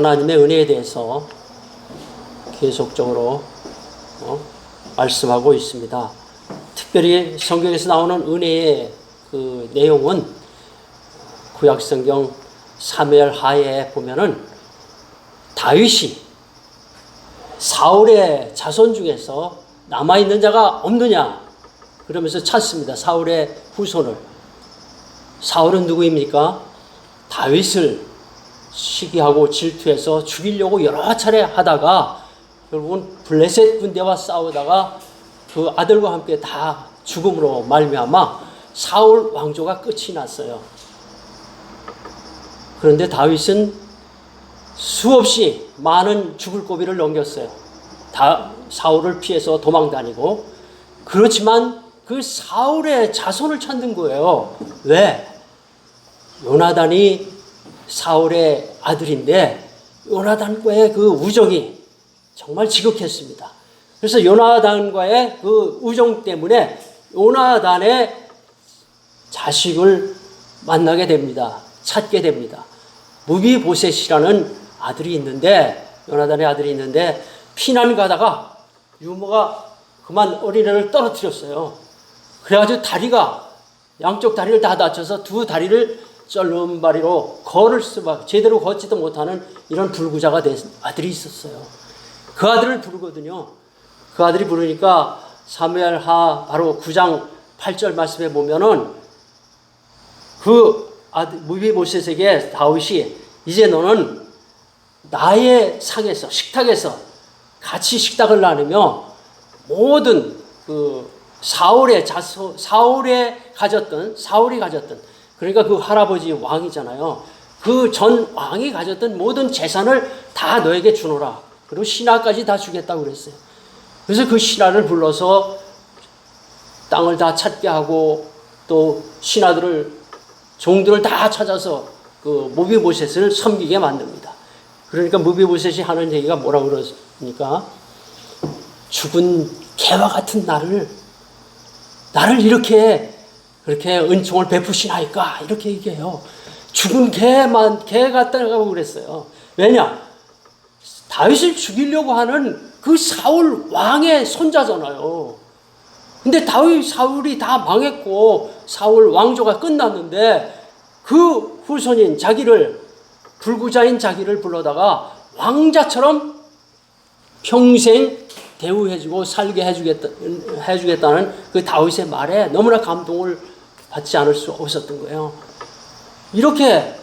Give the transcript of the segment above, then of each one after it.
하나님의 은혜에 대해서 계속적으로 어, 말씀하고 있습니다. 특별히 성경에서 나오는 은혜의 그 내용은 구약 성경 사무엘 하에 보면은 다윗이 사울의 자손 중에서 남아 있는 자가 없느냐 그러면서 찾습니다. 사울의 후손을 사울은 누구입니까? 다윗을 시기하고 질투해서 죽이려고 여러 차례 하다가 결국은 블레셋 군대와 싸우다가 그 아들과 함께 다 죽음으로 말미암아 사울 왕조가 끝이 났어요. 그런데 다윗은 수없이 많은 죽을 고비를 넘겼어요. 다 사울을 피해서 도망 다니고 그렇지만 그 사울의 자손을 찾는 거예요. 왜? 요나단이 사울의 아들인데 요나단과의 그 우정이 정말 지극했습니다. 그래서 요나단과의 그 우정 때문에 요나단의 자식을 만나게 됩니다. 찾게 됩니다. 무비보셋이라는 아들이 있는데 요나단의 아들이 있는데 피난 가다가 유모가 그만 어린애를 떨어뜨렸어요. 그래가지고 다리가 양쪽 다리를 다 다쳐서 두 다리를 쩔름바리로 걸을 수밖에 제대로 걷지도 못하는 이런 불구자가 된 아들이 있었어요. 그 아들을 부르거든요. 그 아들이 부르니까 사무엘하 바로 9장 8절 말씀에 보면은 그 아들 무비보셋에게 다윗이 이제 너는 나의 상에서 식탁에서 같이 식탁을 나누며 모든 그 사울의 자손 사울의 가졌던 사울이 가졌던 그러니까 그 할아버지 왕이잖아요. 그 전 왕이 가졌던 모든 재산을 다 너에게 주노라. 그리고 신하까지 다 주겠다고 그랬어요. 그래서 그 신하를 불러서 땅을 다 찾게 하고 또 신하들을 종들을 다 찾아서 그 무비보셋을 섬기게 만듭니다. 그러니까 무비보셋이 하는 얘기가 뭐라고 그러니까 죽은 개와 같은 나를 나를 이렇게 그렇게 은총을 베푸시나이까 이렇게 얘기해요. 죽은 개만 개 같다고 그랬어요. 왜냐? 다윗을 죽이려고 하는 그 사울 왕의 손자잖아요. 근데 다윗 사울이 다 망했고 사울 왕조가 끝났는데 그 후손인 자기를 불구자인 자기를 불러다가 왕자처럼 평생 대우해주고 살게 해주겠다, 해주겠다는 그 다윗의 말에 너무나 감동을 받지 않을 수 없었던 거예요. 이렇게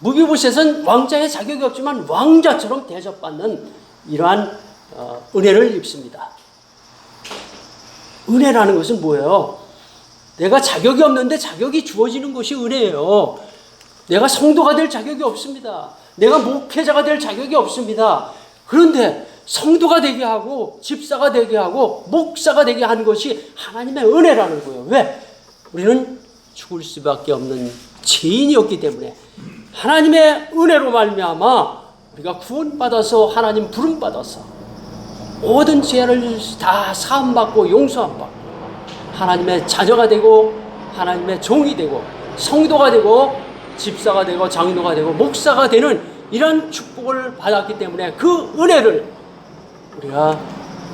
무비보셋은 왕자의 자격이 없지만 왕자처럼 대접받는 이러한 어, 은혜를 입습니다. 은혜라는 것은 뭐예요? 내가 자격이 없는데 자격이 주어지는 것이 은혜예요. 내가 성도가 될 자격이 없습니다. 내가 목회자가 될 자격이 없습니다. 그런데 성도가 되게 하고 집사가 되게 하고 목사가 되게 하는 것이 하나님의 은혜라는 거예요. 왜? 우리는 죽을 수밖에 없는 죄인이었기 때문에 하나님의 은혜로 말미암아 우리가 구원받아서 하나님 부름 받아서 모든 죄를 다 사함 받고 용서함 받고 하나님의 자녀가 되고 하나님의 종이 되고 성도가 되고 집사가 되고 장로가 되고 목사가 되는 이런 축복을 받았기 때문에 그 은혜를 우리가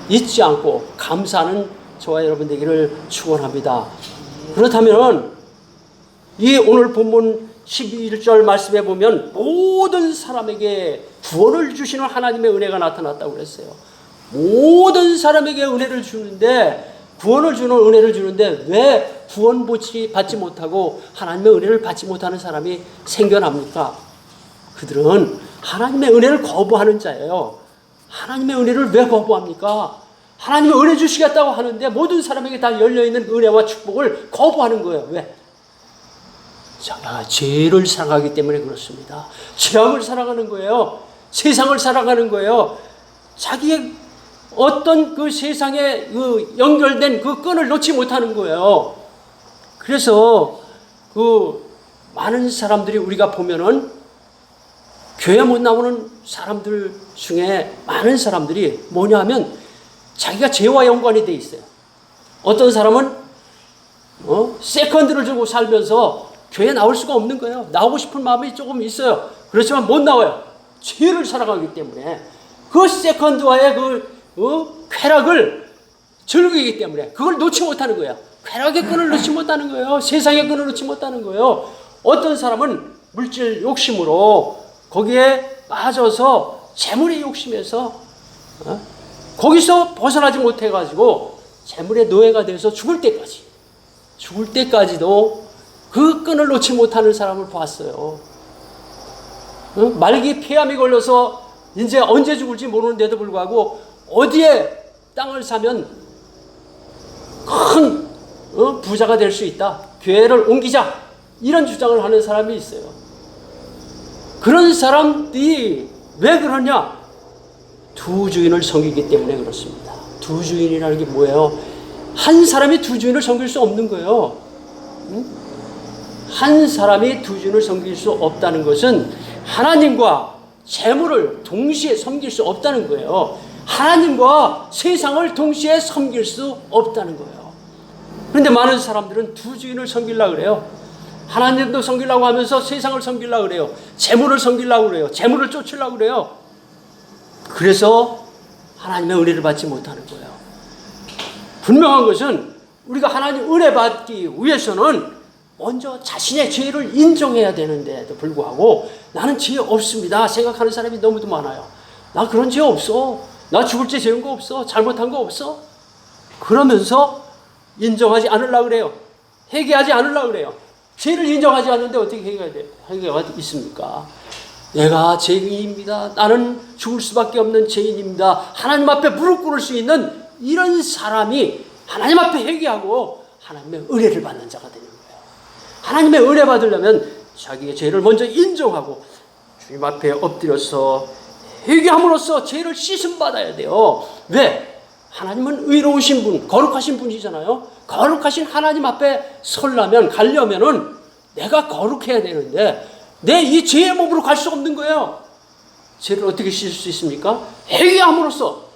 잊지 않고 감사하는 저와 여러분 되기를 축원합니다. 그렇다면 이 오늘 본문 11절 말씀에 보면 모든 사람에게 구원을 주시는 하나님의 은혜가 나타났다고 그랬어요. 모든 사람에게 은혜를 주는데 구원을 주는 은혜를 주는데 왜 구원 받지 못하고 하나님의 은혜를 받지 못하는 사람이 생겨납니까? 그들은 하나님의 은혜를 거부하는 자예요. 하나님의 은혜를 왜 거부합니까? 하나님의 은혜 주시겠다고 하는데 모든 사람에게 다 열려있는 은혜와 축복을 거부하는 거예요. 왜? 자가 죄를 사랑하기 때문에 그렇습니다. 죄악을 사랑하는 거예요. 세상을 사랑하는 거예요. 자기의 어떤 그 세상에 그 연결된 그 끈을 놓지 못하는 거예요. 그래서 그 많은 사람들이 우리가 보면은 교회 못 나오는 사람들 중에 많은 사람들이 뭐냐 하면 자기가 죄와 연관이 돼 있어요. 어떤 사람은 어? 세컨드를 주고 살면서 교회 나올 수가 없는 거예요. 나오고 싶은 마음이 조금 있어요. 그렇지만 못 나와요. 죄를 사랑하기 때문에 그 세컨드와의 그 어? 쾌락을 즐기기 때문에 그걸 놓지 못하는 거야. 쾌락의 끈을 놓지 못하는 거예요. 세상의 끈을 놓지 못하는 거예요. 어떤 사람은 물질 욕심으로 거기에 빠져서 재물의 욕심에서 어? 거기서 벗어나지 못해가지고 재물의 노예가 돼서 죽을 때까지 죽을 때까지도 그 끈을 놓지 못하는 사람을 봤어요. 어? 말기 폐암이 걸려서 이제 언제 죽을지 모르는데도 불구하고 어디에 땅을 사면 큰 어? 부자가 될 수 있다. 교회를 옮기자. 이런 주장을 하는 사람이 있어요. 그런 사람들이 왜 그러냐? 두 주인을 섬기기 때문에 그렇습니다. 두 주인이라는 게 뭐예요? 한 사람이 두 주인을 섬길 수 없는 거예요. 응? 한 사람이 두 주인을 섬길 수 없다는 것은 하나님과 재물을 동시에 섬길 수 없다는 거예요. 하나님과 세상을 동시에 섬길 수 없다는 거예요. 그런데 많은 사람들은 두 주인을 섬기려고 그래요. 하나님도 섬기려고 하면서 세상을 섬기려고 그래요. 재물을 섬기려고 그래요. 재물을 쫓으려고 그래요. 그래서 하나님의 은혜를 받지 못하는 거예요. 분명한 것은 우리가 하나님 은혜 받기 위해서는 먼저 자신의 죄를 인정해야 되는데도 불구하고 나는 죄 없습니다 생각하는 사람이 너무도 많아요. 나 그런 죄 없어. 나 죽을 죄 지은 거 없어. 잘못한 거 없어. 그러면서 인정하지 않으려고 그래요. 회개하지 않으려고 그래요. 죄를 인정하지 않는데 어떻게 회개가 돼? 회개가 있습니까? 내가 죄인입니다. 나는 죽을 수밖에 없는 죄인입니다. 하나님 앞에 무릎 꿇을 수 있는 이런 사람이 하나님 앞에 회개하고 하나님의 은혜를 받는 자가 되는 거예요. 하나님의 은혜 받으려면 자기의 죄를 먼저 인정하고 주님 앞에 엎드려서 회개함으로써 죄를 씻음 받아야 돼요. 왜? 하나님은 의로우신 분, 거룩하신 분이잖아요. 거룩하신 하나님 앞에 설라면 가려면은 내가 거룩해야 되는데 내 이 죄의 몸으로 갈 수 없는 거예요. 죄를 어떻게 씻을 수 있습니까? 회개함으로써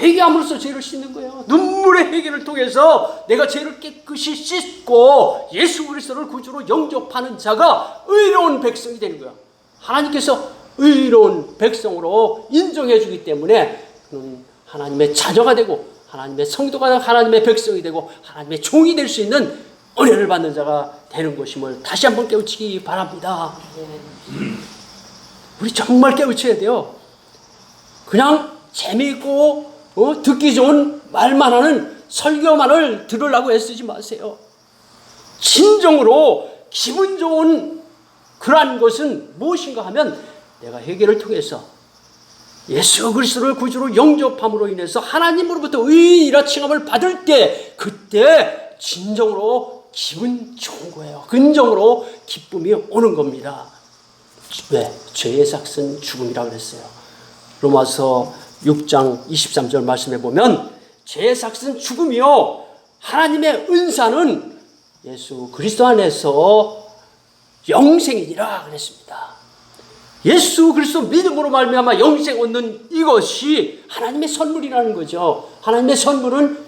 회개함으로써 죄를 씻는 거예요. 눈물의 회개를 통해서 내가 죄를 깨끗이 씻고 예수 그리스도를 구주로 영접하는 자가 의로운 백성이 되는 거예요. 하나님께서 의로운 백성으로 인정해 주기 때문에 하나님의 자녀가 되고 하나님의 성도가 하나님의 백성이 되고 하나님의 종이 될 수 있는 은혜를 받는 자가 되는 것임을 다시 한번 깨우치기 바랍니다. 우리 정말 깨우쳐야 돼요. 그냥 재미있고 어, 듣기 좋은 말만 하는 설교만을 들으려고 애쓰지 마세요. 진정으로 기분 좋은 그러한 것은 무엇인가 하면 내가 회개를 통해서 예수 그리스도를 구주로 영접함으로 인해서 하나님으로부터 의인이라 칭함을 받을 때 그때 진정으로 기분 좋은 거예요. 근정으로 기쁨이 오는 겁니다. 왜? 죄의 삭은 죽음이라 그랬어요. 로마서 6장 23절 말씀해 보면 죄의 삭은 죽음이요 하나님의 은사는 예수 그리스도 안에서 영생이니라 그랬습니다. 예수 그리스도 믿음으로 말미암아 영생 얻는 이것이 하나님의 선물이라는 거죠. 하나님의 선물은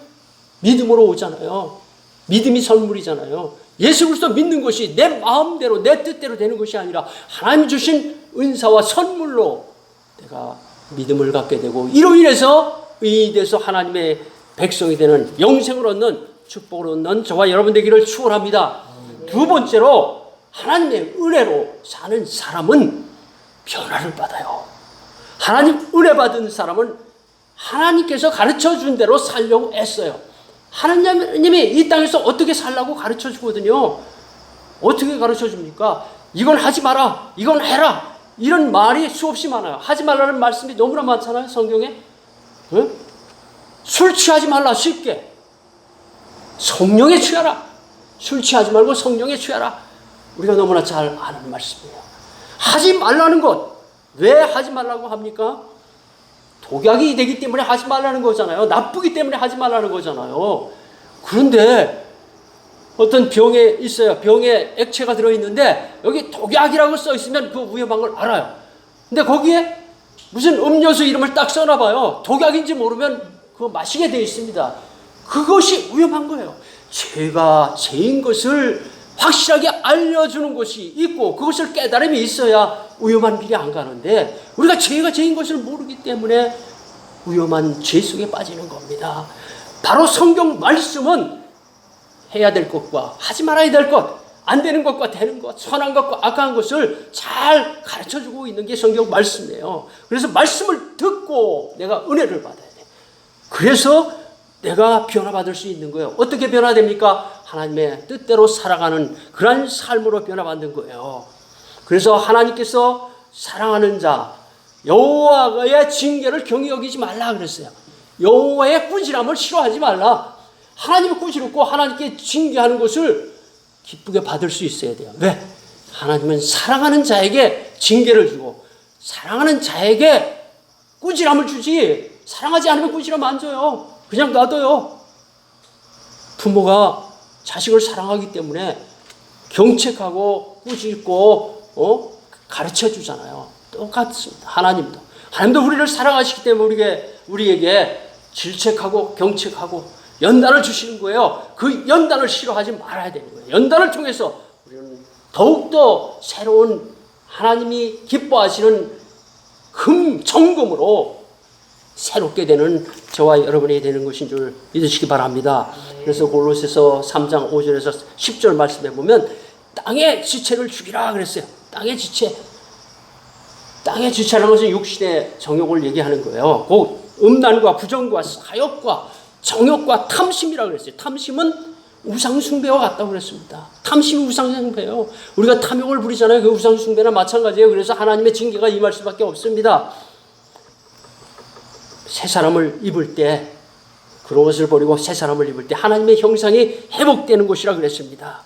믿음으로 오잖아요. 믿음이 선물이잖아요. 예수 그리스도 믿는 것이 내 마음대로 내 뜻대로 되는 것이 아니라 하나님 주신 은사와 선물로 내가 믿음을 갖게 되고 이로 인해서 의인이 돼서 하나님의 백성이 되는 영생을 얻는 축복을 얻는 저와 여러분 되기를 축원합니다. 두 번째로 하나님의 은혜로 사는 사람은 변화를 받아요. 하나님 은혜 받은 사람은 하나님께서 가르쳐 준 대로 살려고 애써요. 하나님이 이 땅에서 어떻게 살라고 가르쳐 주거든요. 어떻게 가르쳐 줍니까? 이건 하지 마라. 이건 해라. 이런 말이 수없이 많아요. 하지 말라는 말씀이 너무나 많잖아요. 성경에. 응? 술 취하지 말라. 쉽게. 성령에 취하라. 술 취하지 말고 성령에 취하라. 우리가 너무나 잘 아는 말씀이에요. 하지 말라는 것. 왜 하지 말라고 합니까? 독약이 되기 때문에 하지 말라는 거잖아요. 나쁘기 때문에 하지 말라는 거잖아요. 그런데 어떤 병에 있어요. 병에 액체가 들어있는데 여기 독약이라고 써 있으면 그 위험한 걸 알아요. 근데 거기에 무슨 음료수 이름을 딱 써놔봐요. 독약인지 모르면 그거 마시게 돼 있습니다. 그것이 위험한 거예요. 죄가 죄인 것을 확실하게 알려주는 것이 있고 그것을 깨달음이 있어야 위험한 길이 안 가는데 우리가 죄가 죄인 것을 모르기 때문에 위험한 죄 속에 빠지는 겁니다. 바로 성경 말씀은 해야 될 것과 하지 말아야 될 것, 안 되는 것과 되는 것, 선한 것과 악한 것을 잘 가르쳐 주고 있는 게 성경 말씀이에요. 그래서 말씀을 듣고 내가 은혜를 받아야 돼. 그래서 내가 변화받을 수 있는 거예요. 어떻게 변화됩니까? 하나님의 뜻대로 살아가는 그러한 삶으로 변화받는 거예요. 그래서 하나님께서 사랑하는 자 여호와의 징계를 경히 여기지 말라 그랬어요. 여호와의 꾸지람을 싫어하지 말라. 하나님이 꾸지럽고 하나님께 징계하는 것을 기쁘게 받을 수 있어야 돼요. 왜? 하나님은 사랑하는 자에게 징계를 주고 사랑하는 자에게 꾸지람을 주지 사랑하지 않으면 꾸지람 안 줘요. 그냥 놔둬요. 부모가 자식을 사랑하기 때문에 경책하고 꾸짖고 어? 가르쳐 주잖아요. 똑같습니다. 하나님도 하나님도 우리를 사랑하시기 때문에 우리에게 우리에게 질책하고 경책하고 연단을 주시는 거예요. 그 연단을 싫어하지 말아야 되는 거예요. 연단을 통해서 우리는 더욱더 새로운 하나님이 기뻐하시는 금 정금으로 새롭게 되는 저와 여러분이 되는 것인 줄 믿으시기 바랍니다. 그래서 골로새서 3장 5절에서 10절 말씀해 보면 땅의 지체를 죽이라 그랬어요. 땅의 지체. 땅의 지체라는 것은 육신의 정욕을 얘기하는 거예요. 곧 음란과 부정과 사욕과 정욕과 탐심이라 그랬어요. 탐심은 우상숭배와 같다고 그랬습니다. 탐심이 우상숭배예요. 우리가 탐욕을 부리잖아요. 그 우상숭배나 마찬가지예요. 그래서 하나님의 징계가 임할 수밖에 없습니다. 새 사람을 입을 때 그런 것을 버리고 새 사람을 입을 때 하나님의 형상이 회복되는 것이라 그랬습니다.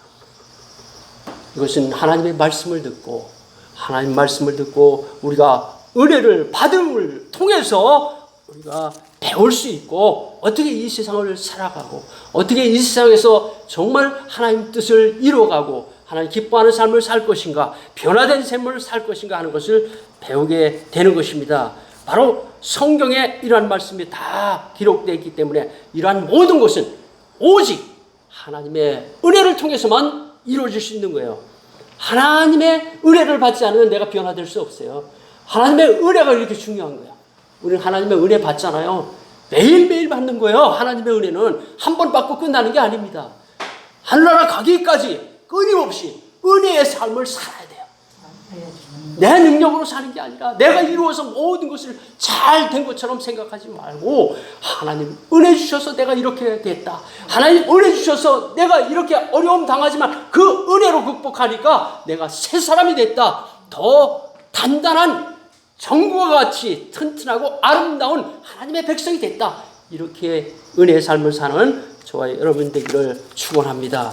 이것은 하나님의 말씀을 듣고 하나님 말씀을 듣고 우리가 은혜를 받음을 통해서 우리가 배울 수 있고 어떻게 이 세상을 살아가고 어떻게 이 세상에서 정말 하나님 뜻을 이루어가고 하나님 기뻐하는 삶을 살 것인가 변화된 삶을 살 것인가 하는 것을 배우게 되는 것입니다. 바로 성경에 이러한 말씀이 다 기록되어 있기 때문에 이러한 모든 것은 오직 하나님의 은혜를 통해서만 이루어질 수 있는 거예요. 하나님의 은혜를 받지 않으면 내가 변화될 수 없어요. 하나님의 은혜가 이렇게 중요한 거야. 우리는 하나님의 은혜 받잖아요. 매일매일 받는 거예요. 하나님의 은혜는 한 번 받고 끝나는 게 아닙니다. 하늘나라 가기까지 끊임없이 은혜의 삶을 살아야. 내 능력으로 사는 게 아니라 내가 이루어서 모든 것을 잘 된 것처럼 생각하지 말고 하나님 은혜 주셔서 내가 이렇게 됐다. 하나님 은혜 주셔서 내가 이렇게 어려움 당하지만 그 은혜로 극복하니까 내가 새 사람이 됐다. 더 단단한 정구와 같이 튼튼하고 아름다운 하나님의 백성이 됐다. 이렇게 은혜의 삶을 사는 저와 여러분 되기를 축원합니다.